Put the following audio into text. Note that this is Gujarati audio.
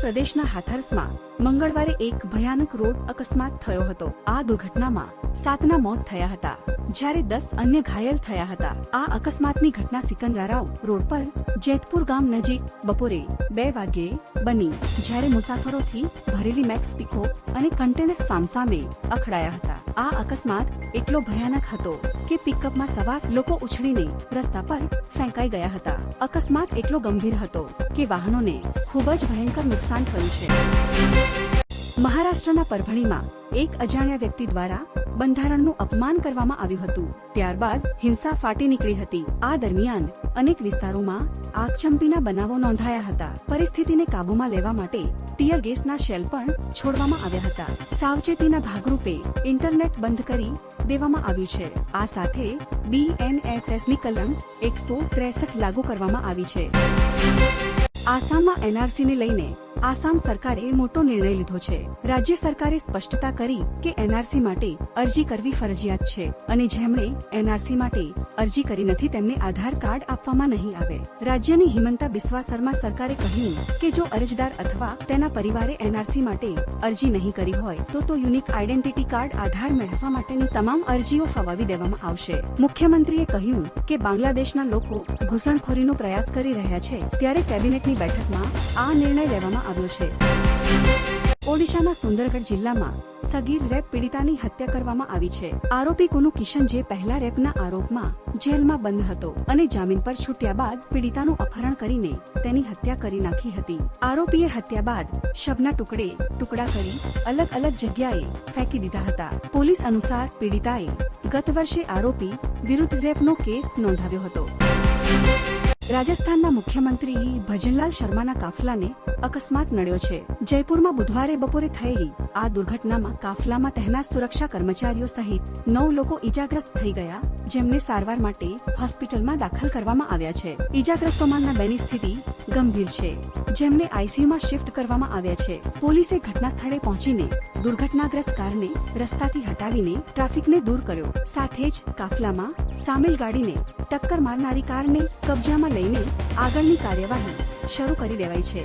પ્રદેશના હાથરસમાં મંગળવારે એક ભયાનક રોડ અકસ્માત થયો હતો. આ દુર્ઘટનામાં સાતના મોત થયા હતા. જ્યારે દસ અન્ય ઘાયલ થયા હતા. આ અકસ્માતની ઘટના સિકંદરારાવ રોડ પર જેતપુર ગામ નજીક બપોરે બે વાગ્યે બની. જ્યારે મુસાફરોથી ભરેલી મેક્સ પીકો અને કન્ટેનર સામસામે અખડાયા હતા. આ અકસ્માત એટલો ભયાનક હતો કે પિકઅપમાં સવાર લોકો ઉછળીને રસ્તા પર ફેંકાઈ ગયા હતા. અકસ્માત એટલો ગંભીર હતો કે વાહનોને ખૂબ જ ભયંકર નુકસાન થયું છે. મહારાષ્ટ્રના પરભણીમાં એક અજાણ્યા વ્યક્તિ દ્વારા બંધારણનું અપમાન કરવામાં આવ્યું હતું. ત્યારબાદ હિંસા ફાટી નીકળી હતી. આ દરમિયાન અનેક વિસ્તારોમાં આગચંપીના બનાવો નોંધાયા હતા. પરિસ્થિતિને કાબૂમાં લેવા માટે ટીયર ગેસના શેલ પણ છોડવામાં આવ્યા હતા. સાવચેતીના ભાગરૂપે ઇન્ટરનેટ બંધ કરી દેવામાં આવ્યું છે. આ સાથે બીએનએસએસની કલમ એકસો ત્રેસઠ લાગુ કરવામાં આવી છે. આસામમાં એનઆરસીને લઈને આસામ સરકારે મોટો નિર્ણય લીધો છે. રાજ્ય સરકારે સ્પષ્ટતા કરી કે એનઆરસી માટે અરજી કરવી ફરજિયાત છે અને જેમણે એનઆરસી માટે અરજી કરી નથી તેમને આધાર કાર્ડ આપવામાં નહીં આવે. રાજ્યની હિમંતા બિસ્વા શર્મા સરકારે કહ્યું કે જો અરજદાર અથવા તેના પરિવારે એનઆરસી માટે અરજી નહીં કરી હોય, તો તો યુનિક આઈડેન્ટિટી કાર્ડ આધાર મેળવવા માટેની તમામ અરજીઓ ફવાવી દેવામાં આવશે. મુખ્યમંત્રીએ કહ્યું કે બાંગ્લાદેશના લોકો ઘૂસણખોરીનો પ્રયાસ કરી રહ્યા છે ત્યારે કેબિનેટની બેઠકમાં આ નિર્ણય લેવામાં આવ્યો છે. ઓડિશાના સુંદરગઢ જિલ્લામાં સગીર રેપ પીડિતાની હત્યા કરવામાં આવી છે. આરોપી કુનુ કિશન જે પહેલા રેપના આરોપમાં જેલમાં બંધ હતો અને જામીન પર છૂટ્યા બાદ પીડિતાનું અપહરણ કરીને તેની હત્યા કરી નાખી હતી. આરોપીએ હત્યા બાદ શબના ટુકડે ટુકડા કરી અલગ અલગ જગ્યાએ ફેંકી દીધા હતા. પોલીસ અનુસાર પીડિતાએ ગત વર્ષે આરોપી વિરુદ્ધ રેપનો કેસ નોંધાવ્યો હતો. રાજસ્થાનના મુખ્યમંત્રી ભજનલાલ શર્માના કાફલાને અકસ્માત નડ્યો છે. જયપુરમાં બુધવારે બપોરે થયેલી આ દુર્ઘટનામાં કાફલામાં તહેનાત સુરક્ષા કર્મચારીઓ સહિત નવ લોકો ઈજાગ્રસ્ત થઈ ગયા, જેમને સારવાર માટે હોસ્પિટલમાં દાખલ કરવામાં આવ્યા છે. ઈજાગ્રસ્તોમાંના બેની સ્થિતિ ગંભીર છે. જેમને આઈસીયુમાં શિફ્ટ કરવામાં આવ્યા છે. પોલીસે ઘટના સ્થળે પહોંચીને દુર્ઘટનાગ્રસ્ત કારને રસ્તાથી હટાવીને ટ્રાફિકને દૂર કર્યો. સાથે જ કાફલામાં સામેલ ગાડીને ટક્કર મારનારી કારને કબજામાં આગળની કાર્યવાહી શરૂ કરી દેવાઈ છે.